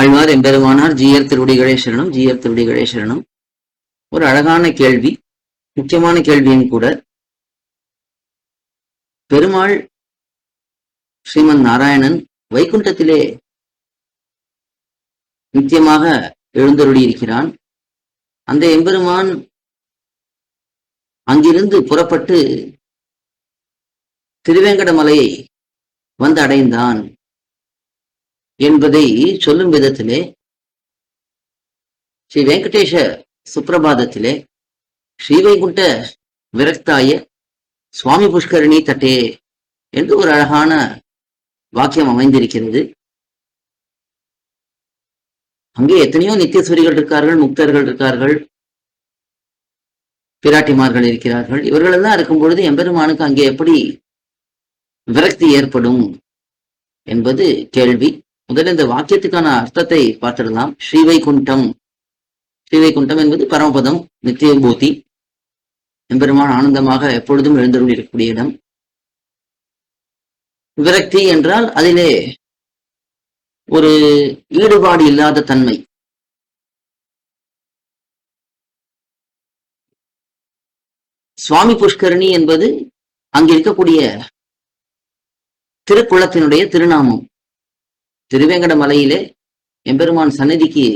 ஆழ்வார் எம்பெருமானார் ஜீயர் திருவடிகளே சரணம் ஜீயர் திருவடிகளே சரணம் ஒரு அழகான கேள்வி முக்கியமான கேள்வியும் கூட. பெருமாள் ஸ்ரீமன் நாராயணன் வைகுண்டத்திலே நித்தியமாக எழுந்தருளி இருக்கிறான். அந்த எம்பெருமான் அங்கிருந்து புறப்பட்டு திருவேங்கடமலையை வந்து அடைந்தான். என்பதை சொல்லும் விதத்திலே ஸ்ரீ வெங்கடேஷ சுப்பிரபாதத்திலே ஸ்ரீவைகுண்ட விரக்தாய சுவாமி புஷ்கரணி தட்டே என்று ஒரு அழகான வாக்கியம் அமைந்திருக்கிறது. அங்கே எத்தனையோ நித்தியஸ்வரிகள் இருக்கார்கள் முக்தர்கள் இருக்கார்கள் பிராட்டிமார்கள் இருக்கிறார்கள். இவர்கள் எல்லாம் இருக்கும் பொழுது எம்பெருமானுக்கு அங்கே எப்படி விரக்தி ஏற்படும் என்பது கேள்வி. முதல்ல இந்த வாக்கியத்துக்கான அர்த்தத்தை பார்த்துடலாம். ஸ்ரீவைகுண்டம். ஸ்ரீவைகுண்டம் என்பது பரமபதம் நித்திய பூதி எம்பெருமான் ஆனந்தமாக எப்பொழுதும் எழுந்தருள் இருக்கக்கூடிய இடம். விரக்தி என்றால் அதிலே ஒரு ஈடுபாடு இல்லாத தன்மை. சுவாமி புஷ்கரணி என்பது அங்கிருக்கக்கூடிய திருக்குளத்தினுடைய திருநாமம். திருவேங்கட மலையிலே எம்பெருமான் சன்னதிக்கு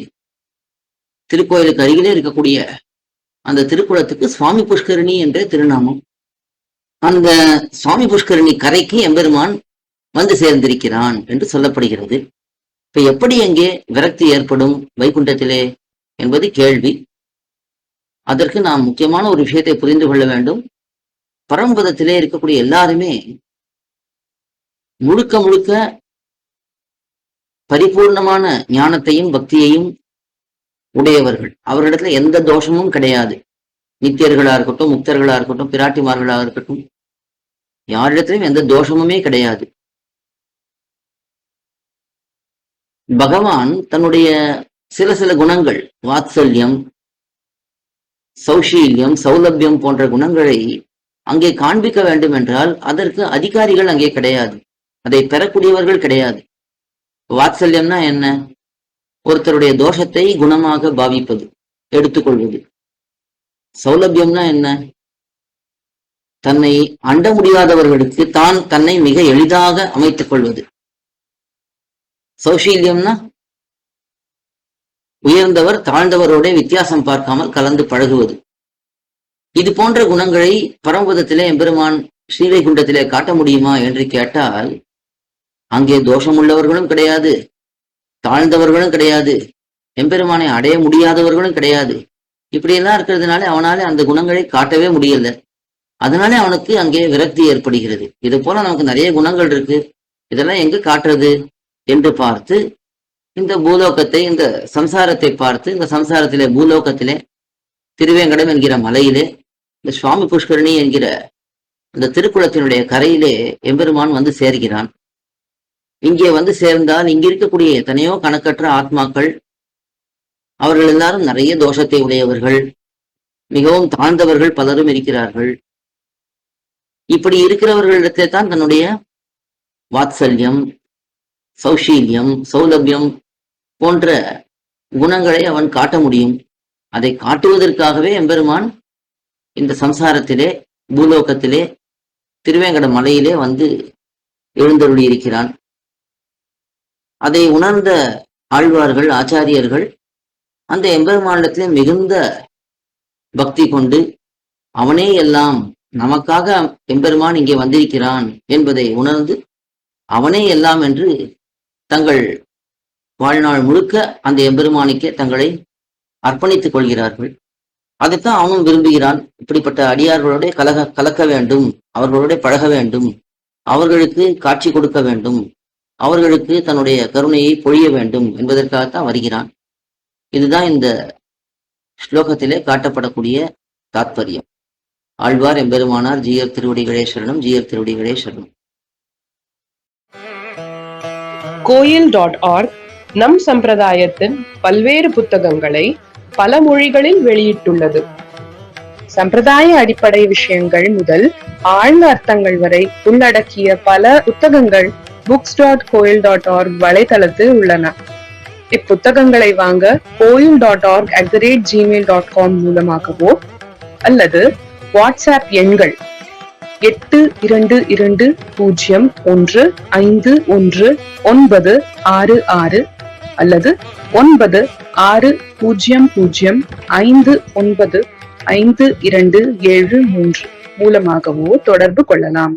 திருக்கோயிலுக்கு அருகிலே இருக்கக்கூடிய அந்த திருக்குளத்துக்கு சுவாமி புஷ்கரணி என்ற திருநாமம். அந்த சுவாமி புஷ்கரணி கரைக்கு எம்பெருமான் வந்து சேர்ந்திருக்கிறான் என்று சொல்லப்படுகிறது. இப்ப எப்படி அங்கே விரக்தி ஏற்படும் வைகுண்டத்திலே என்பது கேள்வி. அதற்கு நாம் முக்கியமான ஒரு விஷயத்தை புரிந்து கொள்ள வேண்டும். பரம்பதத்திலே இருக்கக்கூடிய எல்லாருமே முழுக்க முழுக்க பரிபூர்ணமான ஞானத்தையும் பக்தியையும் உடையவர்கள். அவர்களிடத்துல எந்த தோஷமும் கிடையாது. நித்தியர்களா இருக்கட்டும் முக்தர்களா இருக்கட்டும் பிராட்டிமார்களா இருக்கட்டும் யாரிடத்திலும் எந்த தோஷமுமே கிடையாது. பகவான் தன்னுடைய சில சில குணங்கள் வாத்சல்யம் சௌஷீல்யம் சௌலபியம் போன்ற குணங்களை அங்கே காண்பிக்க வேண்டும் என்றால் அதற்கு அதிகாரிகள் அங்கே கிடையாது. அதை பெறக்கூடியவர்கள் கிடையாது. வாத்சல்யம்னா என்ன? ஒருத்தருடைய தோஷத்தை குணமாக பாவிப்பது எடுத்துக்கொள்வது. சௌலபியம்னா என்ன? தன்னை அண்ட முடியாதவர்களுக்கு தான் தன்னை மிக எளிதாக அமைத்துக் கொள்வது. சௌசீல்யம்னா உயர்ந்தவர் தாழ்ந்தவரோட வித்தியாசம் பார்க்காமல் கலந்து பழகுவது. இது போன்ற குணங்களை பரமபதத்திலே எம்பெருமான் ஸ்ரீவைகுண்டத்திலே காட்ட முடியுமா என்று கேட்டால் அங்கே தோஷமுள்ளவர்களும் கிடையாது. தாழ்ந்தவர்களும் கிடையாது. எம்பெருமானை அடைய முடியாதவர்களும் கிடையாது. இப்படியெல்லாம் இருக்கிறதுனால அவனால அந்த குணங்களை காட்டவே முடியல. அதனாலே அவனுக்கு அங்கே விரக்தி ஏற்படுகிறது. இது போல நமக்கு நிறைய குணங்கள் இருக்கு. இதெல்லாம் எங்க காட்டுறது என்று பார்த்து இந்த பூலோகத்தை இந்த சம்சாரத்தை பார்த்து இந்த சம்சாரத்திலே பூலோகத்திலே திருவேங்கடம் என்கிற மலையிலே இந்த சுவாமி புஷ்கரணி என்கிற இந்த திருக்குளத்தினுடைய கரையிலே எம்பெருமான் வந்து சேர்கிறான். இங்கே வந்து சேர்ந்தால் இங்க இருக்கக்கூடிய எத்தனையோ கணக்கற்ற ஆத்மாக்கள் அவர்கள் எல்லாரும் நிறைய தோஷத்தை உடையவர்கள் மிகவும் தாழ்ந்தவர்கள் பலரும் இருக்கிறார்கள். இப்படி இருக்கிறவர்களிடத்தை தான் தன்னுடைய வாத்சல்யம் சௌஷீல்யம் சௌலபியம் போன்ற குணங்களை அவன் காட்ட முடியும். அதை காட்டுவதற்காகவே எம்பெருமான் இந்த சம்சாரத்திலே பூலோகத்திலே திருவேங்கட மலையிலே வந்து எழுந்தருளி இருக்கிறான் அதை உணர்ந்த ஆழ்வார்கள் ஆச்சாரியர்கள் அந்த எம்பெருமானிடத்திலே மிகுந்த பக்தி கொண்டு அவனே எல்லாம் நமக்காக எம்பெருமான் இங்கே வந்திருக்கிறான் என்பதை உணர்ந்து அவனே எல்லாம் என்று தங்கள் வாழ்நாள் முழுக்க அந்த எம்பெருமானுக்கே தங்களை அர்ப்பணித்துக் கொள்கிறார்கள். அதைத்தான் அவனும் விரும்புகிறான். இப்படிப்பட்ட அடியார்களோட கலக கலக்க வேண்டும். அவர்களோட பழக வேண்டும். அவர்களுக்கு காட்சி கொடுக்க வேண்டும். அவர்களுக்கு தன்னுடைய கருணையை பொழிய வேண்டும் என்பதற்காகத்தான் வருகிறான். இதுதான் இந்த ஸ்லோகத்திலே காட்டப்படக்கூடிய தாத்பரியம். ஆழ்வார் எம்பெருமானார் ஜீயர் திருவடி கணேஸ்வரனும் ஜீயர் திருவடி கணேஸ்வரனும் கோயில் டாட் ஆர்க் நம் சம்பிரதாயத்தின் பல்வேறு புத்தகங்களை பல மொழிகளில் வெளியிட்டுள்ளது. சம்பிரதாய அடிப்படை விஷயங்கள் முதல் ஆழ்ந்த அர்த்தங்கள் வரை உள்ளடக்கிய பல புத்தகங்கள் books dot Koyil dot org வலைதளத்தில் உள்ளன. இப்புத்தகங்களை வாங்க Koyil dot org at the rate Gmail dot com மூலமாகவோ அல்லது வாட்ஸ்அப் எண்கள் எட்டு இரண்டு இரண்டு பூஜ்ஜியம் ஒன்று ஐந்து ஒன்று ஒன்பது ஆறு ஆறு அல்லது ஒன்பது ஆறு பூஜ்ஜியம் பூஜ்ஜியம் ஐந்து ஒன்பது ஐந்து இரண்டு ஏழு மூன்று மூலமாகவோ தொடர்பு கொள்ளலாம்.